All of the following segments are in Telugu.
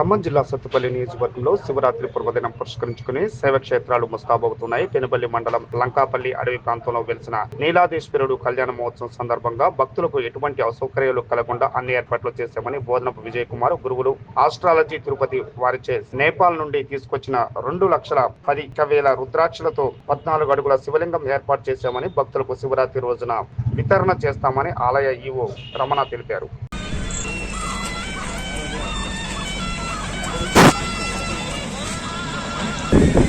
ఖమ్మం జిల్లా సత్తుపల్లి నియోజకవర్గంలో శివరాత్రి పర్వదినం పురస్కరించుకుని శైవ క్షేత్రాలు ముస్తాబవుతున్నాయి. పెనుబల్లి మండలం లంకాపల్లి అడవి ప్రాంతంలో వెలిసిన నీలాదేశ్వరుడు కళ్యాణ మహోత్సవం సందర్భంగా భక్తులకు ఎటువంటి అసౌకర్యాలు కలగకుండా అన్ని ఏర్పాట్లు చేశామని బోధనపు విజయ్ కుమార్ గురువులు ఆస్ట్రాలజీ తిరుపతి వారిచే నేపాల్ నుండి తీసుకొచ్చిన రెండు లక్షల పది వేల రుద్రాక్షలతో పద్నాలుగు అడుగుల శివలింగం ఏర్పాటు చేశామని భక్తులకు శివరాత్రి రోజున వితరణ చేస్తామని ఆలయ ఈవో రమణ తెలిపారు.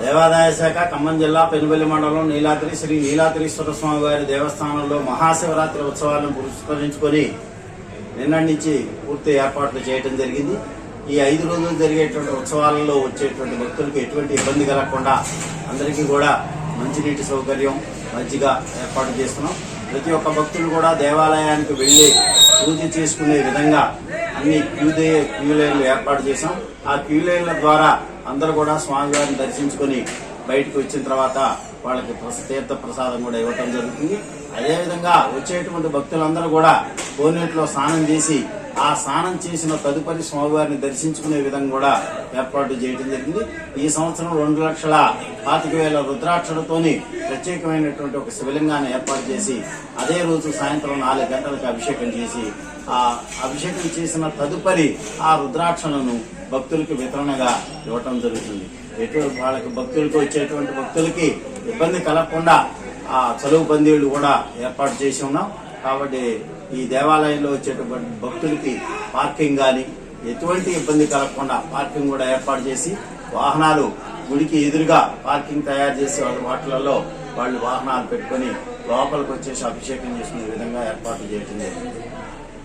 దేవాదాయ శాఖ ఖమ్మం జిల్లా పెనుబల్లి మండలం నీలాద్రి శ్రీ నీలాద్రీశ్వర స్వామి వారి దేవస్థానంలో మహాశివరాత్రి ఉత్సవాలను పురస్కరించుకొని నిన్నటి నుంచి పూర్తి ఏర్పాట్లు చేయడం జరిగింది. ఈ ఐదు రోజులు జరిగేటువంటి ఉత్సవాలలో వచ్చేటువంటి భక్తులకు ఎటువంటి ఇబ్బంది కలగకుండా అందరికీ కూడా మంచినీటి సౌకర్యం మంచిగా ఏర్పాటు చేస్తున్నాం. ప్రతి ఒక్క భక్తులు కూడా దేవాలయానికి వెళ్ళి పూజ చేసుకునే విధంగా అన్ని క్యూ క్యూ లైన్లు ఏర్పాటు చేశాం. ఆ క్యూ లైన్ల ద్వారా అందరూ కూడా స్వామివారిని దర్శించుకొని బయటకు వచ్చిన తర్వాత వాళ్ళకి ప్రస- తీర్థ ప్రసాదం కూడా ఇవ్వటం జరుగుతుంది. అదేవిధంగా వచ్చేటువంటి భక్తులందరూ కూడా కోనేటిలో స్నానం చేసి ఆ స్నానం చేసిన తదుపరి స్వామివారిని దర్శించుకునే విధంగా కూడా ఏర్పాటు చేయడం జరిగింది. ఈ సంవత్సరం రెండు లక్షల పాతిక వేల రుద్రాక్షలతోని ప్రత్యేకమైనటువంటి ఒక శివలింగాన్ని ఏర్పాటు చేసి అదే రోజు సాయంత్రం నాలుగు గంటలకు అభిషేకం చేసి ఆ అభిషేకం చేసిన తదుపరి ఆ రుద్రాక్షలను భక్తులకు వితరణగా ఇవ్వటం జరుగుతుంది. ఎటువంటి వాళ్ళకి భక్తులకు వచ్చేటువంటి భక్తులకి ఇబ్బంది కలగకుండా ఆ చలువు పందిళ్ళు కూడా ఏర్పాటు చేసి ఉన్నాం. కాబట్టి ఈ దేవాలయంలో వచ్చేటువంటి భక్తులకి పార్కింగ్ కానీ ఎటువంటి ఇబ్బంది కలగకుండా పార్కింగ్ కూడా ఏర్పాటు చేసి వాహనాలు గుడికి ఎదురుగా పార్కింగ్ తయారు చేసి వాళ్ళ వాటిలలో వాళ్ళు వాహనాలు పెట్టుకొని లోపలికి వచ్చేసి అభిషేకం చేసుకునే విధంగా ఏర్పాట్లు చేయడం జరిగింది.